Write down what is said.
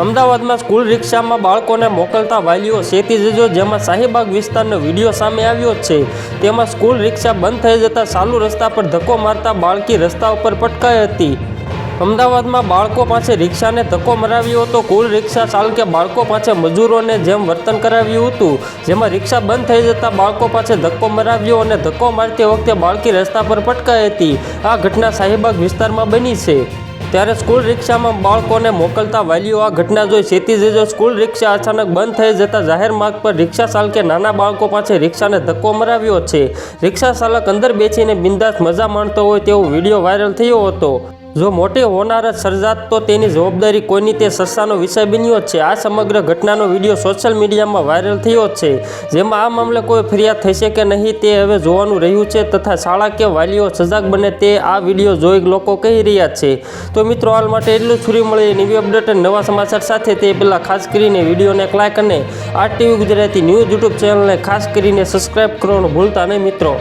અમદાવાદમાં સ્કૂલ રિક્ષામાં બાળકોને મોકલતા વાલીઓ શેતી જજો, જેમાં શાહીબાગ વિસ્તારનો વીડિયો સામે આવ્યો છે. તેમાં સ્કૂલ રિક્ષા બંધ થઈ જતાં ચાલુ રસ્તા પર ધક્કો મારતા બાળકી રસ્તા ઉપર પટકાઈ હતી. અમદાવાદમાં બાળકો પાસે રિક્ષાને ધક્કો મરાવ્યો હતો. કુલ રિક્ષા ચાલકે બાળકો પાસે મજૂરોને જેમ વર્તન કરાવ્યું હતું, જેમાં રિક્ષા બંધ થઈ જતાં બાળકો પાસે ધક્કો મરાવ્યો અને ધક્કો મારતી વખતે બાળકી રસ્તા પર પટકાઈ હતી. આ ઘટના શાહીબાગ વિસ્તારમાં બની છે. ત્યારે સ્કૂલ રિક્ષામાં બાળકોને મોકલતા વાલીઓ આ ઘટના જોઈ છેતી જજો સ્કૂલ રિક્ષા અચાનક બંધ થઈ જતા જાહેર માર્ગ પર રિક્ષા ચાલકે નાના બાળકો પાસે રિક્ષાને ધક્કો મરાવ્યો છે. રિક્ષા ચાલક અંદર બેસીને બિંદાસ મજા માણતો હોય તેવો વીડિયો વાયરલ થયો હતો. જો મોટી હોનારત સર્જાત, તો તેની જવાબદારી કોઈની તે સસ્તાનો વિષય બન્યો છે. આ સમગ્ર ઘટનાનો વીડિયો સોશિયલ મીડિયામાં વાયરલ થયો છે. જેમાં આ મામલે કોઈ ફરિયાદ થશે કે નહીં, તે હવે જોવાનું રહ્યું છે તથા શાળા કે વાલીઓ સજાગ બને તે આ વીડિયો જોઈ લોકો કહી રહ્યા છે. તો મિત્રો, હાલ માટે એટલું છુરી મળી નવી અપડેટ અને નવા સમાચાર સાથે. તે પહેલાં ખાસ કરીને વિડીયોને એક લાઇક અને આ ટીવી ગુજરાતી ન્યૂઝ યુટ્યુબ ચેનલને ખાસ કરીને સબસ્ક્રાઇબ કરવાનું ભૂલતા નહીં મિત્રો.